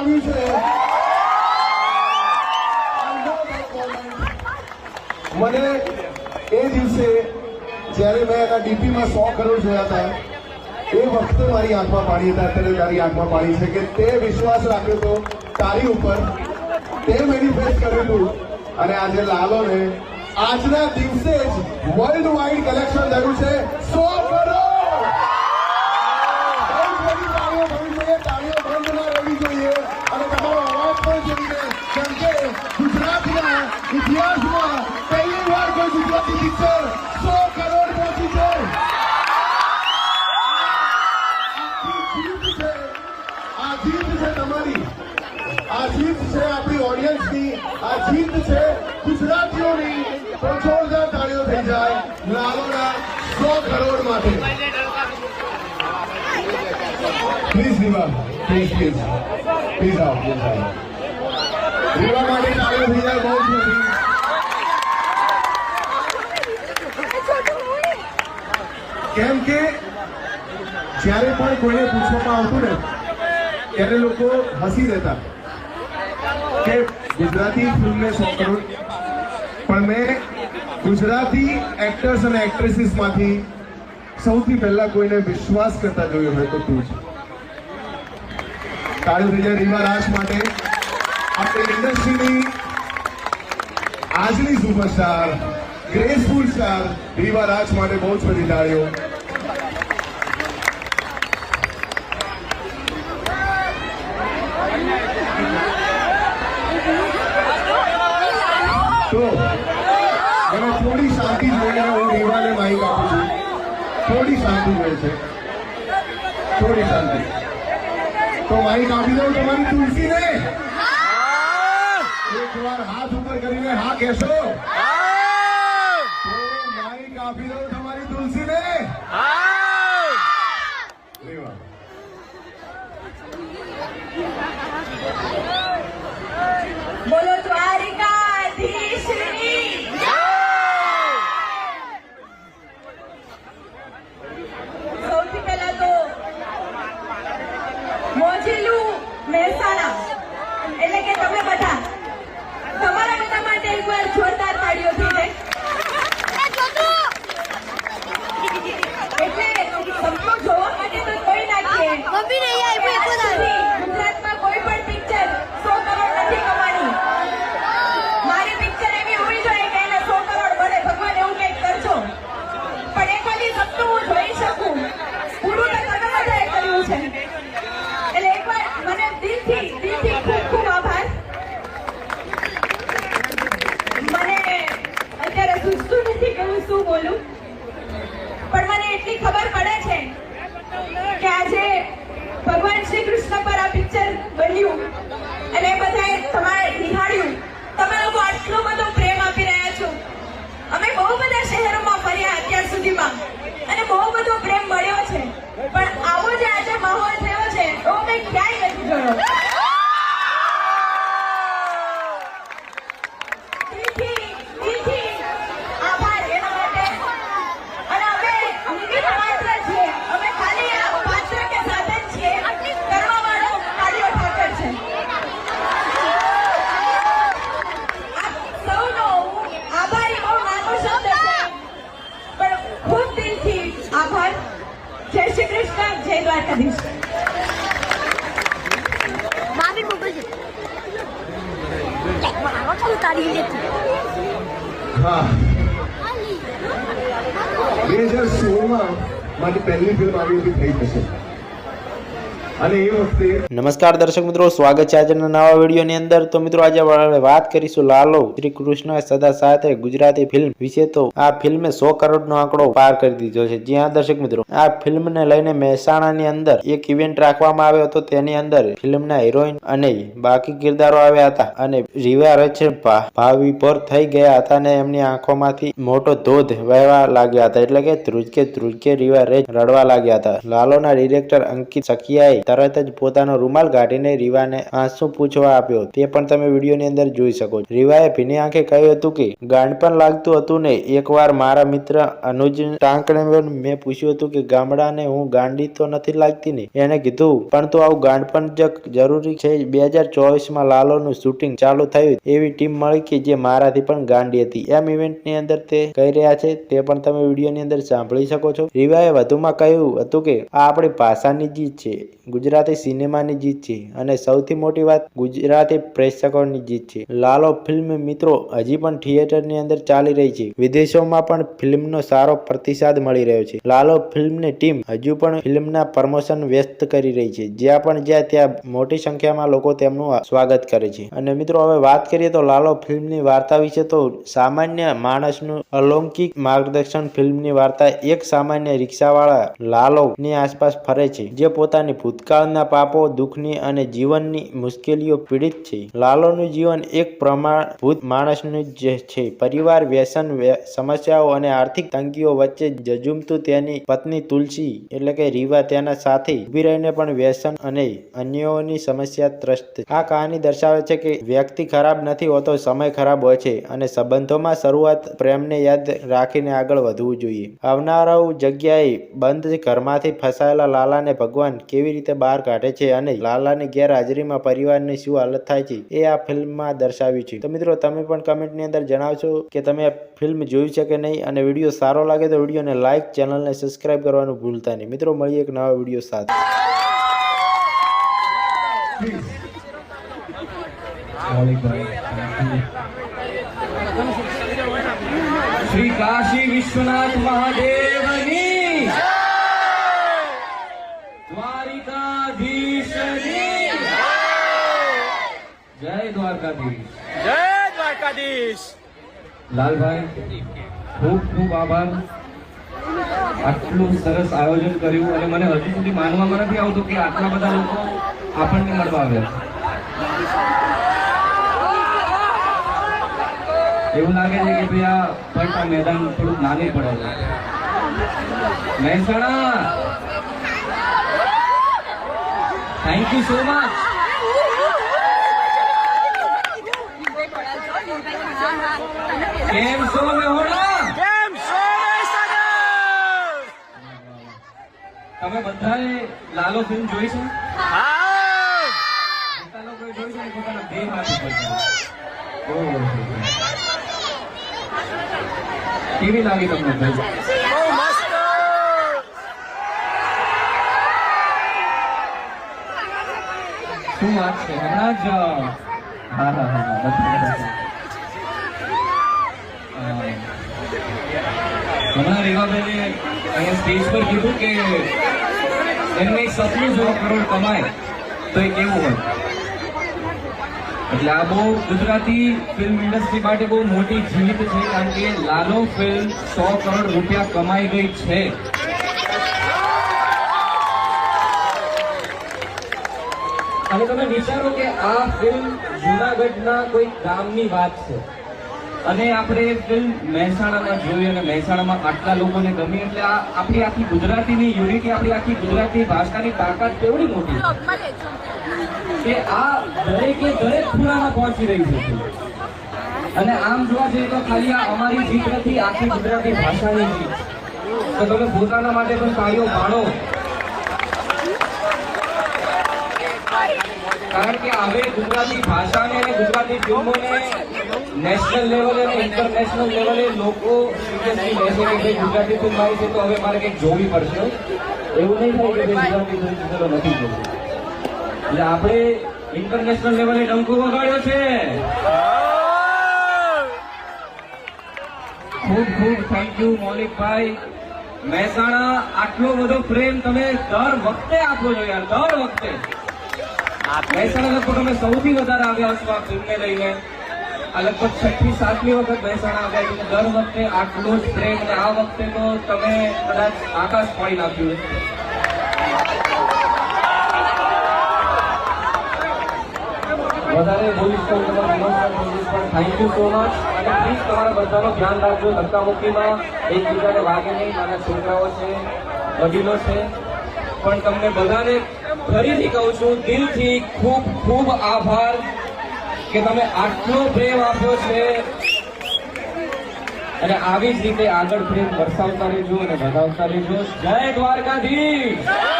આવ્યું છે. મને એ દિવસે જ્યારે મેં એના ડીપીમાં સો કરોડ જોયા હતા, એ વખતે મારી આંખમાં પાણી હતા. અત્યારે તારી આંખમાં પાણી છે કે તે વિશ્વાસ રાખ્યો હતો તારી ઉપર, તે મેનિફેસ્ટ કર્યું હતું અને આજે લાલોને આજના દિવસે જ વર્લ્ડ વાઇડ કલેક્શન થયું છે. સો કરોડ! ઇતિહાસમાં પહેલી વાર કોઈ ગુજરાતી પિક્ચર સો કરોડ પહોંચી છે. આ જીત છે તમારી. આ જીત છે આપણી ઓડિયન્સની આ જીત છે ગુજરાતીઓની. તો જોરદાર તાળીઓ થઈ જાય. લાલોના સો કરોડ માટે. Please Riva please please please આવો રીવા માટે તાળીઓ થઈ જાય બહુ કેમ કે જ્યારે પણ કોઈને પૂછવામાં આવતું ને ત્યારે લોકો હસી દેતા કે ગુજરાતી ફિલ્મને સો કરોડ પણ મેં ગુજરાતી એક્ટર્સ અને એક્ટ્રેસીસમાંથી સૌથી પહેલા કોઈને વિશ્વાસ કરતા જોયો હોય તો તું છે તાળીઓ થઈ જાય રીવા રાજ માટે આપણી ઇન્ડસ્ટ્રીની આજની superstar, graceful star Reeva Raj માટે બહુ જ બધી તાળીઓ. તો, મને થોડી શાંતિ જોઈએ હું રીવાને માઇક આપું છું. થોડી શાંતિ જોઈએ છે. થોડી શાંતિ. તો માઇક આપી દઉં તમારી તુલસીને? એક વાર હાથ ઉપર કરીને હા કહેશો. માઈક આપી દઉં તમારી તુલસીને. બોલો દ્વારિકાધીશની. સૌથી પહેલા તો મોજીલું મહેસાણા એટલે કે તમે બધા તમારા બધા માટે એકવાર જોરદાર તાળીઓ થઈ જાય એટલે સપનું જોવા માટે તો કોઈ નાખીએ મમ્મી નહીં આવી, કોઈ આજ કોઈ સુધી ગુજરાતમાં કોઈ પણ પિક્ચર સો કરોડ નથી કમાણી મારી પિક્ચર એવી હોવી જોઈએ કે એને સો કરોડ બને ભગવાન એવું કંઈક કરજો પણ એક વખત સપનું હું જોઈ શકું પૂરું તો તમે બધાએ કર્યું છે એટલે એકવાર મને દિલથી દિલથી ખૂબ ખૂબ આભાર મને અત્યારે સૂઝતું નથી કે હું શું બોલું પણ મને એટલી ખબર પડે છે કે આજે ભગવાન શ્રી કૃષ્ણ પર આ પિક્ચર બન્યું અને બધાએ તમારે નિહાળ્યું. તમે લોકો આટલો બધો પ્રેમ આપી રહ્યા છો. અમે બહુ બધા શહેરોમાં ફર્યા અત્યાર સુધીમાં અને બહુ બધો પ્રેમ મળ્યો છે. પણ આવો જે આજે માહોલ થયો છે, એવો મેં ક્યાંય નથી જોયો દિલથી દિલથી આભાર એના માટે અને અમે નિમિત્ત માત્ર છીએ અમે ખાલી આ પાત્ર કે સાધન છીએ કરવા વાળો કાર્યો ઠાકર છે આપ સૌનો હું આભારી બહુ નાનો શબ્દ છે પણ ખૂબ દિલથી આભાર જય શ્રી કૃષ્ણ જય દ્વારકાધીશ મામી મોકલજો લેતી હા. બે હજાર સોળમાં મારી પહેલી ફિલ્મ આવી હતી થઈ જશે. નમસ્કાર દર્શક મિત્રો, સ્વાગત છે આજના નવા વિડીયોની અંદર. તો મિત્રો, આજે આપણે વાત કરીશું લાલો શ્રી કૃષ્ણ સદા સાથે ગુજરાતી ફિલ્મ વિશે. તો આ ફિલ્મે સો કરોડનો આંકડો પાર કરી દીધો છે. જ્યાં દર્શક મિત્રો, આ ફિલ્મને લઈને મહેસાણાની અંદર એક ઇવેન્ટ રાખવામાં આવ્યો હતો. તેની અંદર ફિલ્મના હિરોઈન અને બાકી કિરદારો આવ્યા હતા અને રીવા રચ ભાવિભોર થઈ ગયા હતા અને એમની આંખોમાંથી મોટો ધોધ વહેવા લાગ્યા હતા. એટલે કે ધ્રુજકે ધ્રુજકે રીવા રેચ રડવા લાગ્યા હતા. લાલોના ડિરેક્ટર અંકિત સખિયાએ તરત જ પોતાનો રૂમાલ કાઢીને રીવાને આંસુ પૂછવા આપ્યો. તે પણ તમે વિડીયોની અંદર જોઈ શકો છો. રીવાએ ભીની આંખે કહ્યું હતું કે ગાંડપણ લાગતું હતું ને, એકવાર મારા મિત્ર અનુજ ટાંકણે મેં પૂછ્યું હતું કે, ગામડાને હું ગાંડી તો નથી લાગતી ને? એને કીધું, પણ તો આવું ગાંડપણ જ જરૂરી છે. બે હજાર ચોવીસમાં લાલોનું શૂટિંગ ચાલુ થયું. એવી ટીમ મળી કે જે મારાથી પણ ગાંડી હતી. એમ ઇવેન્ટની અંદર તે કહી રહ્યા છે. તે પણ તમે વિડીયોની અંદર સાંભળી શકો છો. રીવાએ વધુમાં કહ્યું હતું કે, આ આપણી ભાષાની જીત છે. ગુજરાતી સિનેમાની જીત છે અને સૌથી મોટી વાત ગુજરાતી પ્રેક્ષકોની જીત છે. લાલો ફિલ્મ મિત્રો હજી પણ થિયેટરની અંદર ચાલી રહી છે. વિદેશોમાં પણ ફિલ્મનો સારો પ્રતિસાદ મળી રહ્યો છે. લાલો ફિલ્મની ટીમ હજુ પણ ફિલ્મના પ્રમોશન વ્યસ્ત કરી રહી છે. જ્યાં પણ જ્યાં ત્યાં મોટી સંખ્યામાં લોકો તેમનું સ્વાગત કરે છે. અને મિત્રો, હવે વાત કરીએ તો લાલો ફિલ્મની વાર્તા વિશે તો સામાન્ય માણસનું અલૌકિક માર્ગદર્શન ફિલ્મની વાર્તા એક સામાન્ય રિક્ષાવાળા લાલો ની આસપાસ ફરે છે, જે પોતાની ભૂતકાળના પાપો, દુઃખની અને જીવનની મુશ્કેલીઓ પીડિત છે. લાલોનું જીવન એક પ્રમાણભૂત માણસનું જ છે. પરિવાર, વ્યસન સમસ્યાઓ અને આર્થિક તંગીઓ વચ્ચે જજુમતું તેની પત્ની તુલસી, એટલે કે રીવા, તેના સાથે ઊભી રહીને પણ વ્યસન અને અન્યોની સમસ્યા ત્રસ્ત આ કહાની દર્શાવે છે કે વ્યક્તિ ખરાબ નથી હોતો, સમય ખરાબ હોય છે અને સંબંધોમાં શરૂઆત પ્રેમને યાદ રાખીને આગળ વધવું જોઈએ. આવનારાઓ જગ્યાએ બંધ ઘરમાંથી ફસાયેલા લાલાને ભગવાન કેવી રીતે બહાર કાઢે છે અને લાલાની ગેરહાજરીમાં પરિવારની શું હાલત થાય છે એ આ ફિલ્મમાં દર્શાવ્યું છે. તો મિત્રો, તમે પણ કમેન્ટની અંદર જણાવશો કે તમે આ ફિલ્મ જોઈ છે કે નહીં અને વીડિયો સારો લાગે તો વિડીયોને લાઇક ચેનલને સબસ્ક્રાઇબ કરવાનું ભૂલતા નહીં. મિત્રો, મળીએ એક નવા વીડિયો સાથે. શ્રી કાશી વિશ્વનાથ મહાદેવની દ્વારિકાધીશની જય દ્વારકાધીશ. જય દ્વારકાધીશ. લાલભાઈ ખૂબ ખૂબ આભાર. આટલું સરસ આયોજન કર્યું અને મને હજુ સુધી માનવામાં નથી આવતું કે આટલા બધા લોકો આપણને મળવા આવ્યા એવું લાગે છે કે ભાઈ આ ફટ મેદાન થોડુંક નાને પડે છે. Mehsana! Thank you so much કેમ છો મેહોણા કેમ છો? તમે બધાએ લાલો ફિલ્મ જોઈ છે? હા. બધા લોકોએ જોઈ છે? પોતાના બે ઉપર કેવી લાગી તમને બહુ મસ્ત. શું વાત છે? હમણાં જ હા હા હા. હમણાં ગુજરાતી ફિલ્મ ઇન્ડસ્ટ્રી માટે બહુ મોટી કારણ કે લાલો ફિલ્મ સો કરોડ રૂપિયા કમાઈ ગઈ છે. અને તમે વિચારો કે આ ફિલ્મ જુનાગઢના કોઈ ગામની વાત છે. અને આપણે એ ફિલ્મ મહેસાણામાં જોઈ અને મહેસાણામાં આટલા લોકોને ગમી એટલે આ આપણી આખી ગુજરાતીની યુનિટી આપણી આખી ગુજરાતી ભાષાની તાકાત કેવડી મોટી કે આ દરેકે દરેક ખૂણામાં પહોંચી રહી છે. અને આમ જોવા જઈએ તો ખાલી આ અમારી જીત નથી, આખી ગુજરાતી ભાષાની જીત. તો તમે પોતાના માટે પણ કાર્યો માણો કારણ કે હવે ગુજરાતી ભાષાને અને ગુજરાતી ફિલ્મોને નેશનલ લેવલે અને ઇન્ટરનેશનલ લેવલે લોકો સિરિયસલી લેશે કે ભાઈ ગુજરાતી ફિલ્મ આવી છે તો હવે મારે કંઈક જોવી પડશે. એવું નહીં થાય કે ગુજરાતી ફિલ્મ નથી જોવું. એટલે આપણે ઇન્ટરનેશનલ લેવલે ડંકો વગાડ્યો છે. ખૂબ ખૂબ થેન્ક યુ મૌલિકભાઈ મહેસાણા, આટલો બધો પ્રેમ તમે દર વખતે આપો છો યાર, દર વખતે. મહેસાણા કુટુંબે સૌથી વધારે આવ્યા છો આ ફિલ્મને લઈને. લગભગ છઠ્ઠી, સાતમી વખત મહેસાણા આવ્યા છે. દર વખતે આટલો જ પ્રેમ અને આ વખતે તો તમે કદાચ આકાશ પાડી નાખ્યું. વધારે બોલીશ થેન્ક યુ સો મચ અને પ્લીઝ તમારા બધાનું ધ્યાન રાખજો. ધક્કામુક્કીમાં એકબીજાને વાગે નહીં. નાના છોકરાઓ છે, વડીલો છે. પણ તમને બધાને ફરીથી કહું છું, દિલથી ખૂબ ખૂબ આભાર કે તમે આટલો પ્રેમ આપ્યો છે. અને આવી જ રીતે આગળ પ્રેમ વરસાવતા રહેજો અને વધાવતા રહેજો. જય દ્વારકાધીશ!